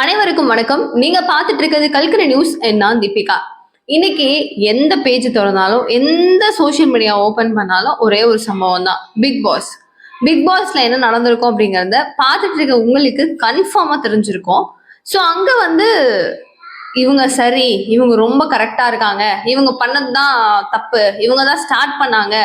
அனைவருக்கும் வணக்கம். நீங்க பாத்துட்டு இருக்கிறது கல்கரை நியூஸ் நான் தீபிகா. இன்னைக்கு எந்த பேஜ் திறந்தாலும் எந்த சோஷியல் மீடியா ஓபன் பண்ணாலும் ஒரே ஒரு சம்பவம் தான். பிக் பாஸ் பிக் பாஸ்ல என்ன நடந்திருக்கும் அப்படிங்கறத பார்த்துட்டு இருக்க உங்களுக்கு கன்ஃபார்மா தெரிஞ்சிருக்கும். ஸோ அங்க வந்து இவங்க சரி இவங்க ரொம்ப கரெக்டா இருக்காங்க. இவங்க பண்ணது தான் தப்பு இவங்க தான் ஸ்டார்ட் பண்ணாங்க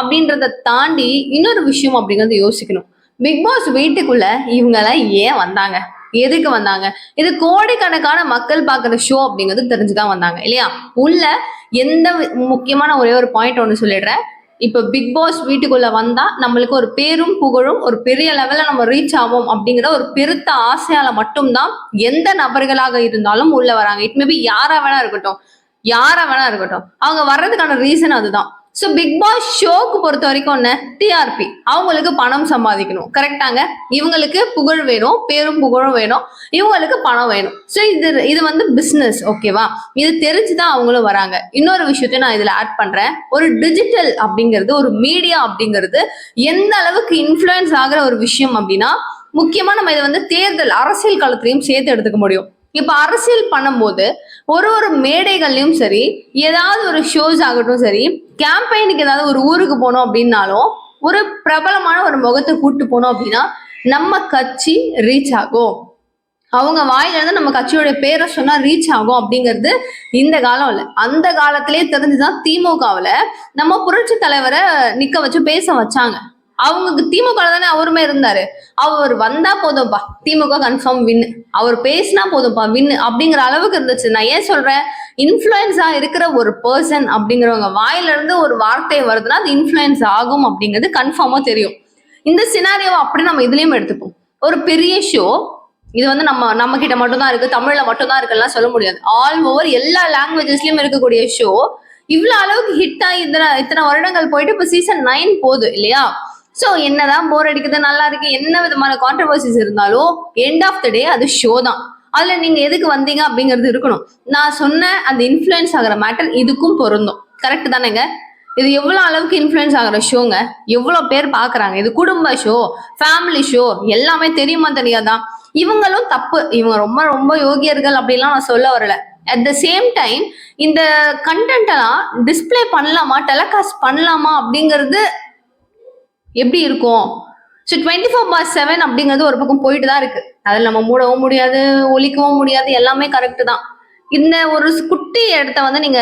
அப்படின்றத தாண்டி இன்னொரு விஷயம் அப்படிங்கிறது யோசிக்கணும். பிக் பாஸ் வீட்டுக்குள்ள இவங்கெல்லாம் ஏன் வந்தாங்க? எதுக்கு வந்தாங்க? இது கோடிக்கணக்கான மக்கள் பார்க்குற ஷோ அப்படிங்கிறது தெரிஞ்சுதான் வந்தாங்க இல்லையா? உள்ள எந்த முக்கியமான ஒரே ஒரு பாயிண்ட் ஒன்று சொல்லிடுறேன். இப்போ பிக் பாஸ் வீட்டுக்குள்ள வந்தா நம்மளுக்கு ஒரு பேரும் புகழும் ஒரு பெரிய லெவல்ல நம்ம ரீச் ஆகும் அப்படிங்கிற ஒரு பெருத்த ஆசையால மட்டும்தான் எந்த நபர்களாக இருந்தாலும் உள்ள வராங்க. இட் மேபி யாரா வேணா இருக்கட்டும் யாரா வேணா இருக்கட்டும். அவங்க வர்றதுக்கான ரீசன் அதுதான். ஸோ பிக் பாஸ் ஷோக்கு பொறுத்த வரைக்கும் என்ன? டிஆர்பி அவங்களுக்கு பணம் சம்பாதிக்கணும். கரெக்டாங்க இவங்களுக்கு புகழ் வேணும் பேரும் புகழும் வேணும் இவங்களுக்கு பணம் வேணும். ஸோ இது இது வந்து பிஸ்னஸ் ஓகேவா இது தெரிஞ்சு தான் அவங்களும் வராங்க. இன்னொரு விஷயத்தையும் நான் இதில் ஆட் பண்ணுறேன் ஒரு டிஜிட்டல் அப்படிங்கிறது ஒரு மீடியா அப்படிங்கிறது எந்த அளவுக்கு இன்ஃப்ளூயன்ஸ் ஆகிற ஒரு விஷயம் அப்படின்னா முக்கியமாக நம்ம இதை வந்து தேர்தல் அரசியல் காலத்திலையும் சேர்த்து எடுத்துக்க முடியும். இப்போ அரசியல் பண்ணும்போது ஒரு ஒரு மேடைகள்லயும் சரி ஏதாவது ஒரு ஷோஸ் ஆகட்டும் சரி கேம்பெயினுக்கு ஏதாவது ஒரு ஊருக்கு போனோம் அப்படின்னாலும் ஒரு பிரபலமான ஒரு முகத்தை கூட்டு போனோம் அப்படின்னா நம்ம கட்சி ரீச் ஆகும். அவங்க வாயில இருந்து நம்ம கட்சியோட பேரை சொன்னா ரீச் ஆகும் அப்படிங்கிறது இந்த காலம் இல்லை. அந்த காலத்திலேயே தெரிஞ்சுதான் திமுகவுல நம்ம புரட்சி தலைவரை நிக்க வச்சு பேச வச்சாங்க. அவங்களுக்கு திமுக தானே அவருமே இருந்தாரு. அவர் வந்தா போதும்ப்பா திமுக கன்ஃபார்ம் வின் அவர் பேசினா போதும்ப்பா வின் அப்படிங்கிற அளவுக்கு இருந்துச்சு. நான் ஏன் சொல்றேன்? இன்ஃப்ளூயன்ஸா இருக்கிற ஒரு பர்சன் அப்படிங்கிறவங்க வாயில இருந்து ஒரு வார்த்தை வருதுன்னா அது இன்ஃப்ளூயன்ஸ் ஆகும் அப்படிங்கிறது கன்ஃபார்மா தெரியும். இந்த சினாரியோவை அப்படி நம்ம இதுலயும் எடுத்துப்போம். ஒரு பெரிய ஷோ இது வந்து நம்ம நம்ம கிட்ட மட்டும்தான் இருக்கு தமிழ்ல மட்டும்தான் இருக்குலாம் சொல்ல முடியாது. ஆல் ஓவர் எல்லா லாங்குவேஜஸ்லயும் இருக்கக்கூடிய ஷோ இவ்வளவு அளவுக்கு ஹிட் ஆகி இத்தனை இத்தனை வருடங்கள் போயிட்டு இப்ப சீசன் நைன் போகுது இல்லையா? ஸோ என்னதான் போர் அடிக்குது நல்லா இருக்கு என்ன விதமான கான்ட்ரவர்சிஸ் இருந்தாலும் எண்ட் ஆஃப் த டே அது ஷோ தான். அதுல நீங்க எதுக்கு வந்தீங்க அப்படிங்கிறது இருக்கணும். நான் சொன்ன அந்த இன்ஃபுளுன்ஸ் ஆகிற மேட்டர் இதுக்கும் பொருந்தும். கரெக்ட் தானேங்க? இது எவ்வளவு அளவுக்கு இன்ஃப்ளூயன்ஸ் ஆகிற ஷோங்க எவ்வளவு பேர் பாக்குறாங்க? இது குடும்ப ஷோ ஃபேமிலி ஷோ எல்லாமே தெரியுமா தெரியாதான் இவங்களும் தப்பு. இவங்க ரொம்ப ரொம்ப யோகியர்கள் அப்படிலாம் நான் சொல்ல வரல. அட் த சேம் டைம் இந்த கண்டென்ட் எல்லாம் டிஸ்ப்ளே பண்ணலாமா டெலகாஸ்ட் பண்ணலாமா அப்படிங்கிறது எப்படி இருக்கும்? So twenty four bar seven அப்படிங்கிறது ஒரு பக்கம் போயிட்டு தான் இருக்கு. அதில் நம்ம மூடவும் முடியாது ஒழிக்கவும் முடியாது எல்லாமே கரெக்டு தான். இந்த ஒரு குட்டி இடத்த வந்து நீங்க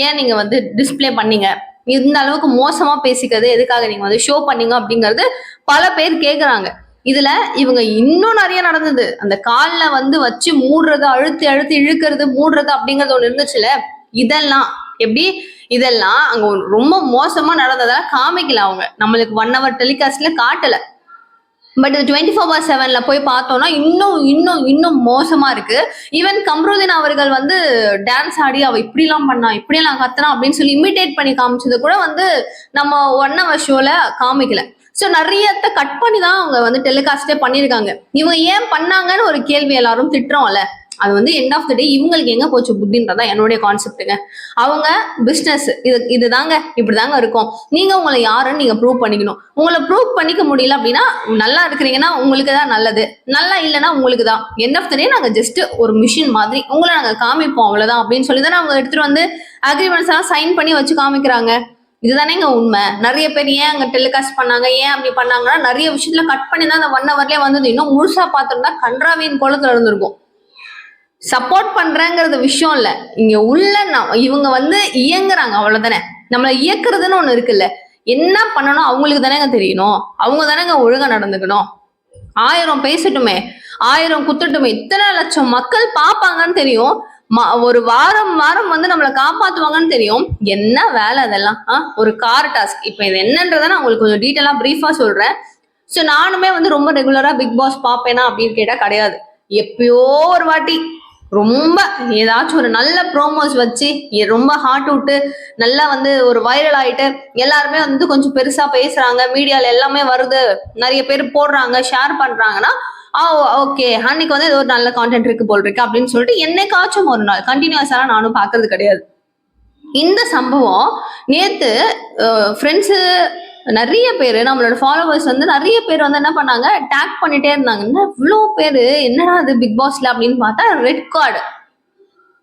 ஏன் நீங்க வந்து டிஸ்பிளே பண்ணீங்க? இந்த அளவுக்கு மோசமா பேசிக்கிறது எதுக்காக நீங்க வந்து ஷோ பண்ணீங்க அப்படிங்கிறது பல பேர் கேட்குறாங்க இதுல இவங்க இன்னும் நிறைய நடந்தது. அந்த காலில் வந்து வச்சு மூடுறது அழுத்தி அழுத்தி இழுக்கிறது மூடுறது அப்படிங்கிறது ஒன்று இருந்துச்சுல இதெல்லாம். எப்படி? இதெல்லாம் அங்க ரொம்ப மோசமா நடந்ததெல்லாம் காமிக்கல அவங்க. நம்மளுக்கு ஒன் ஹவர் டெலிகாஸ்ட்ல காட்டல. பட் இது டுவெண்ட்டி ஃபோர் பார் செவன்ல போய் பார்த்தோம்னா இன்னும் இன்னும் இன்னும் மோசமா இருக்கு. ஈவன் கம்ருதீன் அவர்கள் வந்து டான்ஸ் ஆடி அவ இப்படிலாம் பண்ணா இப்படியெல்லாம் கத்துனா அப்படின்னு சொல்லி இமிடேட் பண்ணி காமிச்சது கூட வந்து நம்ம ஒன் ஹவர் ஷோல காமிக்கல. ஸோ நிறையத்த கட் பண்ணி தான் அவங்க வந்து டெலிகாஸ்டே பண்ணியிருக்காங்க இவங்க ஏன் பண்ணாங்கன்னு ஒரு கேள்வி எல்லாரும் திட்டுறோம்ல. அது வந்து எண்ட் ஆஃப் த டே இவங்களுக்கு எங்க போச்சு புத்தின்றதா என்னுடைய கான்செப்ட்டுங்க அவங்க பிஸ்னஸ் இது இதுதாங்க இப்படிதாங்க இருக்கும். நீங்க உங்களை யாருன்னு நீங்க ப்ரூவ் பண்ணிக்கணும். உங்களை ப்ரூவ் பண்ணிக்க முடியல அப்படின்னா நல்லா இருக்கிறீங்கன்னா உங்களுக்கு தான் நல்லது. நல்லா இல்லைன்னா உங்களுக்கு தான். எண்ட் ஆஃப் த டே நாங்க ஜஸ்ட் ஒரு மிஷின் மாதிரி உங்களை நாங்க காமிப்போம் அவ்வளவுதான் அப்படின்னு சொல்லி தானே அவங்க எடுத்துட்டு வந்து அக்ரிமெண்ட்ஸ் எல்லாம் சைன் பண்ணி வச்சு காமிக்கிறாங்க. இதுதானேங்க உண்மை. நிறைய பேர் ஏன் அங்க டெலிகாஸ்ட் பண்ணாங்க? ஏன் அப்படி பண்ணாங்கன்னா நிறைய விஷயத்துல கட் பண்ணி தான் அந்த ஒன் ஹவர்லயே வந்தது. இன்னும் முழுசா பார்த்துருந்தா கன்றாவியின் குளத்துல இருந்திருக்கும். சப்போர்ட் பண்றேங்கிறது விஷயம் இல்ல. இங்க உள்ள இவங்க வந்து இயங்குறாங்க அவ்வளவுதானே. நம்மள இயக்குறதுன்னு ஒண்ணு இருக்குல்ல. என்ன பண்ணணும்? அவங்களுக்கு தானேங்க தெரியணும். அவங்க தானேங்க ஒழுங்கா நடந்துக்கணும். ஆயிரம் பேசட்டுமே. ஆயிரம் குத்தட்டுமே. இத்தனை லட்சம் மக்கள் பார்ப்பாங்கன்னு தெரியும். ம- ஒரு வாரம் வாரம் வந்து நம்மளை காப்பாத்துவாங்கன்னு தெரியும். என்ன வேலை அதெல்லாம்? ஆ? ஒரு கார் டாஸ்க் இப்போ இது என்னன்றதை நான் உங்களுக்கு கொஞ்சம் டீட்டெயிலா பிரீஃபா சொல்றேன். ஸோ நானுமே வந்து ரொம்ப ரெகுலரா பிக் பாஸ் பார்ப்பேனா அப்படின்னு கேட்டா கிடையாது. எப்பயோ ஒரு வாட்டி. ரொம்ப ஏதாச்சும் ஒரு நல்ல ப்ரோமோஸ் வச்சு ரொம்ப ஹார்ட் விட்டு நல்லா வந்து ஒரு வைரல் ஆயிட்டு எல்லாருமே வந்து கொஞ்சம் பெருசா பேசுறாங்க மீடியால எல்லாமே வருது நிறைய பேர் போடுறாங்க ஷேர் பண்றாங்கன்னா ஆ ஓகே அன்னைக்கு வந்து ஏதோ ஒரு நல்ல கான்டென்ட் இருக்கு போல் இருக்கு அப்படின்னு சொல்லிட்டு என்னைக்காச்சும் ஒரு நாள் கண்டினியூஸா நானும் பாக்குறது கிடையாது. இந்த சம்பவம் நேத்து ஃப்ரெண்ட்ஸு நிறைய பேர் நம்மளோட ஃபாலோவர்ஸ் வந்து நிறைய பேர் வந்து என்ன பண்ணாங்க? டேக் பண்ணிட்டே இருந்தாங்க. என்ன இவ்வளோ பேர்? என்னடா அது பிக் பாஸ்ல அப்படின்னு பார்த்தா ரெட் கார்டு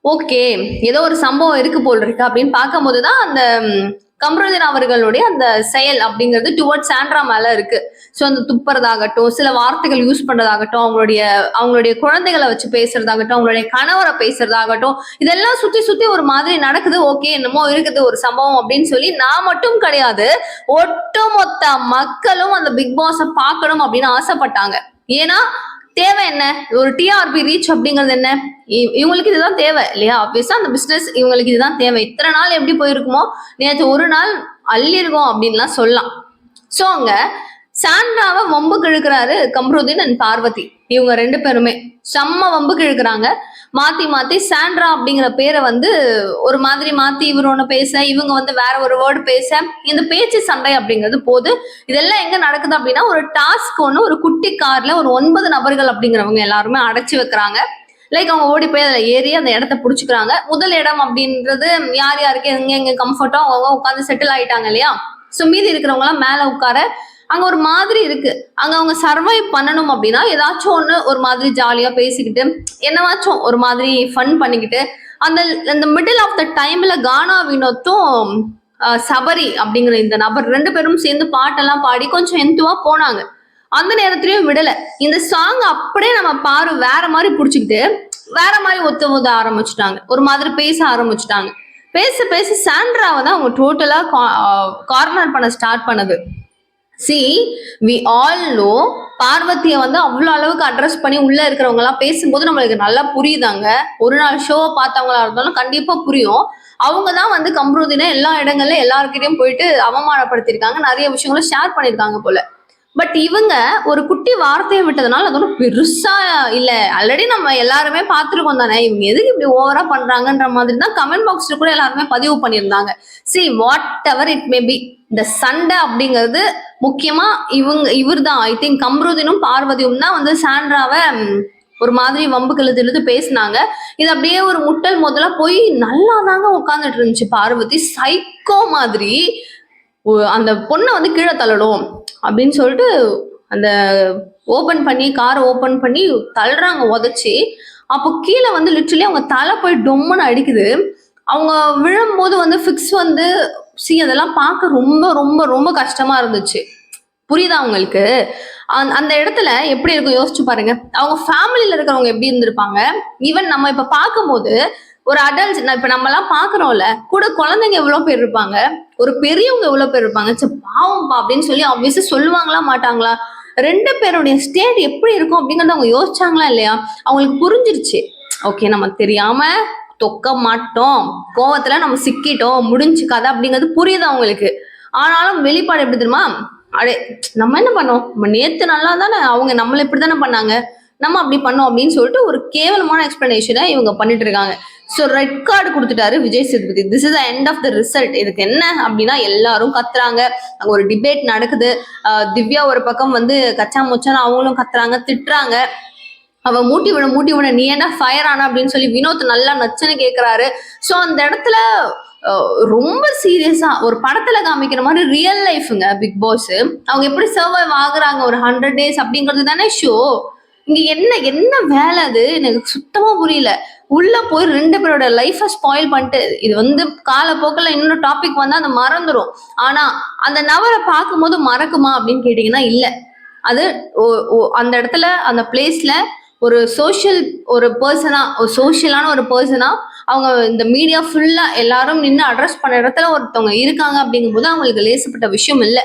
ஓகே ஏதோ ஒரு சம்பவம் இருக்கு போல் இருக்கு அப்படின்னு பார்க்கும்போது தான் அந்த கம்ருதீன் அவர்களுடைய அந்த செயல் அப்படிங்கிறது டுவர்ட்ஸ் சாண்ட்ரா மேல இருக்கு. ஸோ அந்த துப்புறதாகட்டும் சில வார்த்தைகள் யூஸ் பண்றதாகட்டும் அவங்களுடைய அவங்களுடைய குழந்தைகளை வச்சு பேசுறதாகட்டும் அவங்களுடைய கணவரை பேசுறதாகட்டும் இதெல்லாம் சுத்தி சுத்தி ஒரு மாதிரி நடக்குது. ஓகே என்னமோ இருக்குது ஒரு சம்பவம் அப்படின்னு சொல்லி நான் மட்டும் கிடையாது ஒட்டுமொத்த மக்களும் அந்த பிக் பாஸை பார்க்கணும் அப்படின்னு ஆசைப்பட்டாங்க. ஏன்னா தேவை என்ன? ஒரு டிஆர்பி ரீச் அப்படிங்கிறது என்ன? இவங்களுக்கு இதுதான் தேவை இல்லையா? ஆப்வியஸா அந்த பிசினஸ் இவங்களுக்கு இதுதான் தேவை. இத்தனை நாள் எப்படி போயிருக்குமோ? நேற்று ஒரு நாள் அள்ளிருக்கோம் அப்படின்லாம் சொல்லலாம். ஸோ அங்க சாண்ட்ராவை வம்பு இழுக்கிறாரு கம்ருதீன் அண்ட் பார்வதி. இவங்க ரெண்டு பேருமே செம்ம வம்புக்கு இழுக்கிறாங்க மாத்தி மாத்தி சாண்ட்ரா அப்படிங்கிற பேரை வந்து ஒரு மாதிரி மாத்தி இவர் ஒண்ணு பேச இவங்க வந்து வேற ஒரு வேர்டு பேச இந்த பேச்சு சண்டை அப்படிங்கிறது போது இதெல்லாம் எங்க நடக்குது அப்படின்னா ஒரு டாஸ்க் ஒன்று ஒரு குட்டி கார்ல ஒரு ஒன்பது நபர்கள் அப்படிங்கிறவங்க எல்லாருமே அடைச்சி வைக்கிறாங்க. லைக் அவங்க ஓடி போய் அதில் ஏறி அந்த இடத்த பிடிச்சிக்கிறாங்க. முதல் இடம் அப்படின்றது யார் யாருக்கு எங்க எங்க கம்ஃபர்ட்டோ அவங்க உட்காந்து செட்டில் ஆயிட்டாங்க இல்லையா? ஸோ மீதி இருக்கிறவங்க எல்லாம் மேல உட்கார அங்க ஒரு மாதிரி இருக்கு. அங்க அவங்க சர்வை பண்ணணும் அப்படின்னா ஏதாச்சும் ஒண்ணு ஒரு மாதிரி ஜாலியா பேசிக்கிட்டு என்னவாச்சும் ஒரு மாதிரி ஃபன் பண்ணிக்கிட்டு அந்த இந்த மிடில் ஆஃப் த டைம்ல கானா வினோத்தும் சபரி அப்படிங்கிற இந்த நபர் ரெண்டு பேரும் சேர்ந்து பாட்டெல்லாம் பாடி கொஞ்சம் எந்துவா போனாங்க. அந்த நேரத்திலயும் விடல. இந்த சாங் அப்படியே நம்ம பாரு வேற மாதிரி புடிச்சுக்கிட்டு வேற மாதிரி ஒத்து ஊத ஆரம்பிச்சுட்டாங்க. ஒரு மாதிரி பேச ஆரம்பிச்சுட்டாங்க. பேச பேச சாண்ட்ராவை தான் அவங்க டோட்டலா கார்னர் பண்ண ஸ்டார்ட் பண்ணது. சி வி ஆல் நோ பார்வதியை வந்து அவ்வளோ அளவுக்கு அட்ரஸ் பண்ணி உள்ள இருக்கிறவங்க எல்லாம் பேசும்போது நம்மளுக்கு நல்லா புரியுதாங்க? ஒரு நாள் ஷோவை பார்த்தவங்களா இருந்தாலும் கண்டிப்பா புரியும். அவங்க தான் வந்து கம்ருதினை எல்லா இடங்கள்ல எல்லாருக்கிட்டையும் போயிட்டு அவமானப்படுத்தியிருக்காங்க. நிறைய விஷயங்களும் ஷேர் பண்ணியிருக்காங்க போல. பட் இவங்க ஒரு குட்டி வார்த்தையை விட்டதுனால அது ஒன்றும் பெருசா இல்ல. ஆல்ரெடி நம்ம எல்லாருமே பார்த்துருக்கோம் தானே இவங்க எதுக்கு இப்படி ஓவரா பண்றாங்கன்ற மாதிரி தான் கமெண்ட் பாக்ஸ்ல கூட எல்லாருமே பதிவு பண்ணியிருந்தாங்க. See whatever it may be இந்த சண்டை அப்படிங்கிறது முக்கியமா இவங்க இவர் தான் ஐ திங்க் கம்ருதினும் பார்வதியும் தான் வந்து சாண்ட்ராவை ஒரு மாதிரி வம்பு இழுத்து இழுத்து பேசினாங்க. இது அப்படியே ஒரு முட்டல் முதல்ல போய் நல்லா தாங்க உட்காந்துட்டு இருந்துச்சு பார்வதி. சைக்கோ மாதிரி அந்த பொண்ணை வந்து கீழே தள்ளணும் அப்படின்னு சொல்லிட்டு அந்த ஓபன் பண்ணி காரை ஓபன் பண்ணி தள்ளுறாங்க உதச்சி. அப்போ கீழே வந்து லிட்ரலி அவங்க தலை போய் டொம்முன்னு அடிக்குது. அவங்க விழும்போது வந்து ஃபிக்ஸ் வந்து சி அதெல்லாம் பார்க்க ரொம்ப ரொம்ப ரொம்ப கஷ்டமா இருந்துச்சு. புரியுதா அவங்களுக்கு அந்த இடத்துல எப்படி இருக்கும் யோசிச்சு பாருங்க. அவங்க ஃபேமிலியில இருக்கிறவங்க எப்படி இருந்திருப்பாங்க? ஈவன் நம்ம இப்ப பார்க்கும்போது ஒரு அடல்ட் இப்ப நம்ம எல்லாம் பாக்குறோம்ல கூட குழந்தைங்க எவ்வளவு பேர் இருப்பாங்க? ஒரு பெரியவங்க எவ்வளவு பேர் இருப்பாங்க? சே பாவம்பா அப்படின்னு சொல்லி ஆப்வியஸா சொல்லுவாங்களா மாட்டாங்களா? ரெண்டு பேருடைய ஸ்டேட் எப்படி இருக்கும் அப்படிங்கறத அவங்க யோசிச்சாங்களா இல்லையா? அவங்களுக்கு புரிஞ்சிருச்சு. ஓகே நம்ம தெரியாம தொக்க மாட்டோம். கோவத்துல நம்ம சிக்கிட்டோம். முடிஞ்சு கதை அப்படிங்கிறது புரியுது அவங்களுக்கு. ஆனாலும் வெளிப்பாடு எப்படி தெரியுமா? அடே நம்ம என்ன பண்ணோம்? நம்ம நேத்து நல்லா தானே அவங்க நம்மள இப்படி தானே பண்ணாங்க. நம்ம அப்படி பண்ணோம் அப்படின்னு சொல்லிட்டு ஒரு கேவலமான எக்ஸ்பிளனேஷனை இவங்க பண்ணிட்டு இருக்காங்க. ஸோ ரெட் கார்டு கொடுத்துட்டாரு Vijay Sethupathi. This is end of the result இதுக்கு என்ன அப்படின்னா எல்லாரும் கத்துறாங்க. அங்க ஒரு டிபேட் நடக்குது. திவ்யா ஒரு பக்கம் வந்து கச்சா முச்சான்னு அவங்களும் கத்துறாங்க திட்டுறாங்க. அவ மூட்டி விட மூட்டி விட நீ என்ன ஃபயர் ஆன அப்படின்னு சொல்லி வினோத் நல்லா நச்சுன்னு கேக்குறாரு. ஸோ அந்த இடத்துல ரொம்ப சீரியஸா ஒரு படத்துல காமிக்கிற மாதிரி ரியல் லைஃபுங்க பிக் பாஸ் அவங்க எப்படி சர்வைவ் ஆகுறாங்க? ஒரு ஹண்ட்ரட் டேஸ் அப்படிங்கிறது தானே ஷோ இங்க என்ன என்ன வேலை அது? எனக்கு சுத்தமா புரியல. உள்ள போய் ரெண்டு பேரோட லைஃப ஸ்பாயில் பண்ணிட்டு இது வந்து காலப்போக்கில் இன்னொரு டாபிக் வந்தா அது மறந்துடும் ஆனா அந்த நபரை பார்க்கும்போது மறக்குமா அப்படின்னு கேட்டீங்கன்னா இல்ல. அது ஒ- ஒ- அந்த இடத்துல அந்த பிளேஸ்ல ஒரு சோஷியல் ஒரு பர்சனா ஒரு சோஷியலான ஒரு பர்சனா அவங்க இந்த மீடியா ஃபுல்லா எல்லாரும் நின்று அட்ரஸ் பண்ண இடத்துல ஒருத்தவங்க இருக்காங்க அப்படிங்கும்போது அவங்களுக்கு லேசப்பட்ட விஷயம் இல்லை.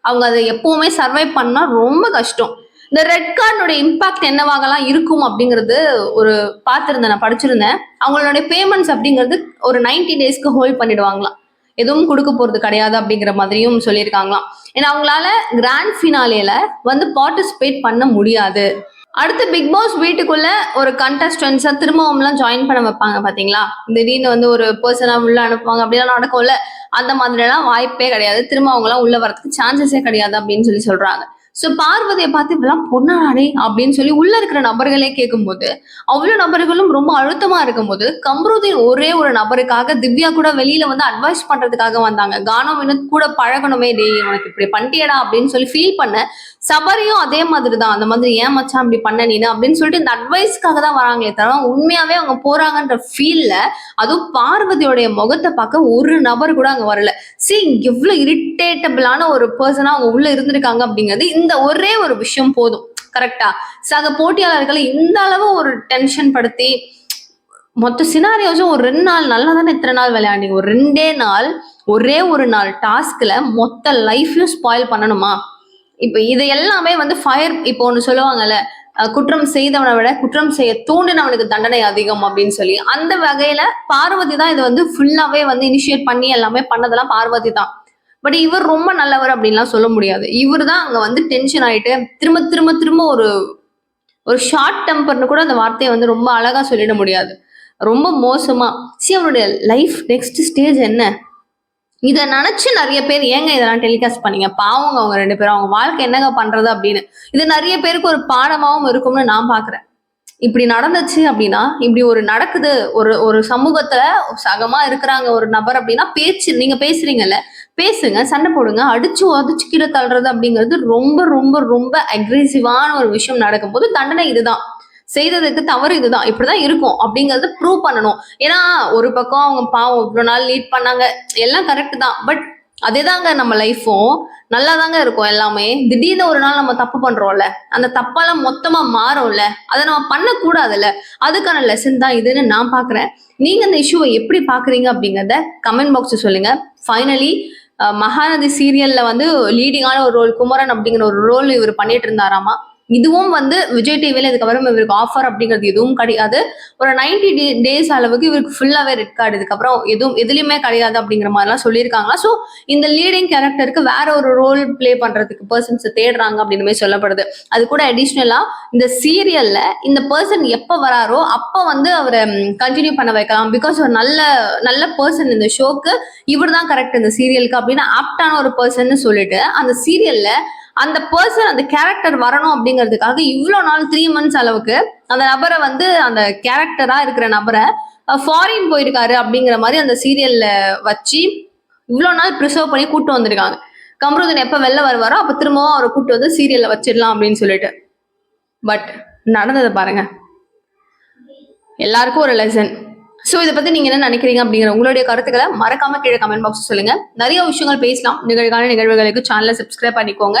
அவங்க அதை எப்பவுமே சர்வை பண்ணா ரொம்ப கஷ்டம். இந்த ரெட் கார்டோட இம்பாக்ட் என்னவாகலாம் இருக்கும் அப்படிங்கிறது ஒரு பார்த்துருந்தேன் நான் படிச்சிருந்தேன். அவங்களுடைய பேமெண்ட்ஸ் அப்படிங்கிறது ஒரு 90 டேஸ்க்கு ஹோல்ட் பண்ணிடுவாங்களாம். எதுவும் கொடுக்க போறது கிடையாது அப்படிங்கிற மாதிரியும் சொல்லியிருக்காங்களாம். ஏன்னா அவங்களால கிராண்ட் ஃபினாலேல வந்து பார்ட்டிசிபேட் பண்ண முடியாது. அடுத்து பிக் பாஸ் வீட்டுக்குள்ள ஒரு கண்டஸ்டன்ஸா திரும்பவும்லாம் ஜாயின் பண்ண வைப்பாங்க பாத்தீங்களா? திடீர்னு வந்து ஒரு பர்சனா உள்ள அனுப்புவாங்க. அப்படிலாம் நடக்கும்ல. அந்த மாதிரி எல்லாம் வாய்ப்பே கிடையாது. திரும்ப அவங்க எல்லாம் உள்ள வரதுக்கு சான்சஸே கிடையாது அப்படின்னு சொல்லி சொல்றாங்க. ஸோ பார்வதியை பார்த்து இப்பெல்லாம் பொண்ணானே அப்படின்னு சொல்லி உள்ள இருக்கிற நபர்களே கேட்கும்போது அவ்வளவு நபர்களும் ரொம்ப அழுத்தமா இருக்கும்போது கம்ருதீன் ஒரே ஒரு நபருக்காக திவ்யா கூட வெளியில வந்து அட்வைஸ் பண்றதுக்காக வந்தாங்க. கானம் வினோத் கூட பழகணுமே டேய் உனக்கு இப்படி பண்ணிட்டியடா அப்படின்னு சொல்லி ஃபீல் பண்ண சபரியும் அதே மாதிரி தான் அந்த மாதிரி ஏன் மச்சான் இப்படி பண்ண நீனு? அப்படின்னு சொல்லிட்டு இந்த அட்வைஸ்க்காக தான் வராங்களே தவிர உண்மையாவே அவங்க போறாங்கன்ற ஃபீல்ல அதுவும் பார்வதியோடைய முகத்தை பார்க்க ஒரு நபர் கூட அங்க வரல. சி எவ்வளவு இரிட்டேட்டபிளான ஒரு பர்சனா அவங்க உள்ள இருந்திருக்காங்க அப்படிங்கிறது இந்த ஒரே ஒரு விஷயம் போதும். கரெக்டா சக போட்டியாளர்களை இந்த அளவு ஒரு டென்ஷன் படுத்தி மொத்த சினாரியோஸும் ஒரு ரெண்டு நாள் நல்லா தானே இத்தனை நாள் விளையாண்டிங்க? ஒரு ரெண்டே நாள் ஒரே ஒரு நாள் டாஸ்க்ல மொத்த லைஃப்லையும் ஸ்பாயில் பண்ணணுமா? இப்போ இது எல்லாமே வந்து ஃபயர் இப்போ ஒன்று சொல்லுவாங்கல்ல குற்றம் செய்தவனை விட குற்றம் செய்ய தூண்டினவனுக்கு தண்டனை அதிகம் அப்படின்னு சொல்லி. அந்த வகையில பார்வதி தான் இதை வந்து ஃபுல்லாவே வந்து இனிஷியேட் பண்ணி எல்லாமே பண்ணதெல்லாம் பார்வதி தான். பட் இவர் ரொம்ப நல்லவர் அப்படின்லாம் சொல்ல முடியாது. இவர் தான் அங்க வந்து டென்ஷன் ஆயிட்டு திரும்ப திரும்ப திரும்ப ஒரு ஒரு ஷார்ட் டெம்பர்னு கூட அந்த வார்த்தையை வந்து ரொம்ப அழகா சொல்லிட முடியாது. ரொம்ப மோசமா. சி அவருடைய லைஃப் நெக்ஸ்ட் ஸ்டேஜ் என்ன? இதை நினைச்சு நிறைய பேர் ஏங்க இதெல்லாம் டெலிகாஸ்ட் பண்ணீங்க? பாவங்க அவங்க ரெண்டு பேரும். அவங்க வாழ்க்கை என்னங்க பண்றது அப்படின்னு. இது நிறைய பேருக்கு ஒரு பாடமாவும் இருக்கும்னு நான் பாக்குறேன் இப்படி நடந்துச்சு அப்படின்னா இப்படி ஒரு நடக்குது ஒரு ஒரு சமூகத்துல சகமா இருக்கிறாங்க ஒரு நபர் அப்படின்னா பேச்சு நீங்க பேசுறீங்கல்ல பேசுங்க சண்டை போடுங்க அடிச்சு உதச்சு கீழே தள்ளுறது அப்படிங்கிறது ரொம்ப ரொம்ப ரொம்ப அக்ரெசிவான ஒரு விஷயம் நடக்கும்போது தண்டனை இதுதான். செய்ததுக்கு தவறு இதுதான். இப்படிதான் இருக்கும் அப்படிங்கறத ப்ரூவ் பண்ணணும். ஏன்னா ஒரு பக்கம் அவங்க பாவம் இவ்வளோ நாள் லீட் பண்ணாங்க எல்லாம் கரெக்ட் தான். பட் அதேதாங்க நம்ம லைஃப்பும் நல்லா தாங்க இருக்கும் எல்லாமே. திடீர்னு ஒரு நாள் நம்ம தப்பு பண்றோம்ல அந்த தப்பெல்லாம் மொத்தமா மாறும்ல அதை நம்ம பண்ணக்கூடாதுல்ல. அதுக்கான லெசன் தான் இதுன்னு நான் பாக்குறேன். நீங்க இந்த இஷ்யூவை எப்படி பாக்குறீங்க அப்படிங்கறத கமெண்ட் பாக்ஸ் சொல்லுங்க. ஃபைனலி மகாநதி சீரியல்ல வந்து லீடிங்கான ஒரு ரோல் குமரன் அப்படிங்கிற ஒரு ரோல் இவர் பண்ணிட்டு இருந்தாராமா? இதுவும் வந்து விஜய் டிவில இதுக்கப்புறம் இவருக்கு ஆஃபர் அப்படிங்கிறது எதுவும் கிடையாது. ஒரு நைன்டி டேஸ் அளவுக்கு இவருக்கு ஃபுல்லாவே ரெட் கார்டு இதுக்கப்புறம் எதுவும் எதுலையுமே கிடையாது அப்படிங்கிற மாதிரிலாம் சொல்லியிருக்காங்க ஸோ இந்த லீடிங் கேரக்டருக்கு வேற ஒரு ரோல் ப்ளே பண்றதுக்கு பர்சன்ஸ் தேடுறாங்க அப்படின்னு சொல்லப்படுது. அது கூட அடிஷ்னலா இந்த சீரியல்ல இந்த பர்சன் எப்ப வராரோ அப்ப வந்து அவரை கண்டினியூ பண்ண வைக்கலாம். பிகாஸ் ஒரு நல்ல நல்ல பர்சன் இந்த ஷோக்கு இவர் தான் கரெக்ட் இந்த சீரியலுக்கு அப்படின்னு ஆப்டான ஒரு பர்சன் சொல்லிட்டு அந்த சீரியல்ல அந்த பர்சன் அந்த கேரக்டர் வரணும் அப்படிங்கிறதுக்காக இவ்வளோ நாள் த்ரீ மந்த்ஸ் அளவுக்கு அந்த நபரை வந்து அந்த கேரக்டரா இருக்கிற நபரை ஃபாரின் போயிருக்காரு அப்படிங்கிற மாதிரி அந்த சீரியல்ல வச்சு இவ்வளோ நாள் ப்ரிசர்வ் பண்ணி கூட்டு வந்திருக்காங்க. கமருதன் எப்போ வெளில வருவாரோ அப்போ திரும்பவும் அவரை கூட்டு வந்து சீரியல்ல வச்சிடலாம் அப்படின்னு சொல்லிட்டு. பட் நடந்ததை பாருங்க. எல்லாருக்கும் ஒரு லெசன் ஸோ இதை பற்றி நீங்கள் என்ன நினைக்கிறீங்க அப்படிங்கிற உங்களுடைய கருத்துக்களை மறக்காம கீழே கமெண்ட் பாக்ஸ் சொல்லுங்க. நிறைய விஷயங்கள் பேசலாம். நிகழ்கால நிகழ்வுகளுக்கு சேனலை சப்ஸ்கிரைப் பண்ணிக்கோங்க.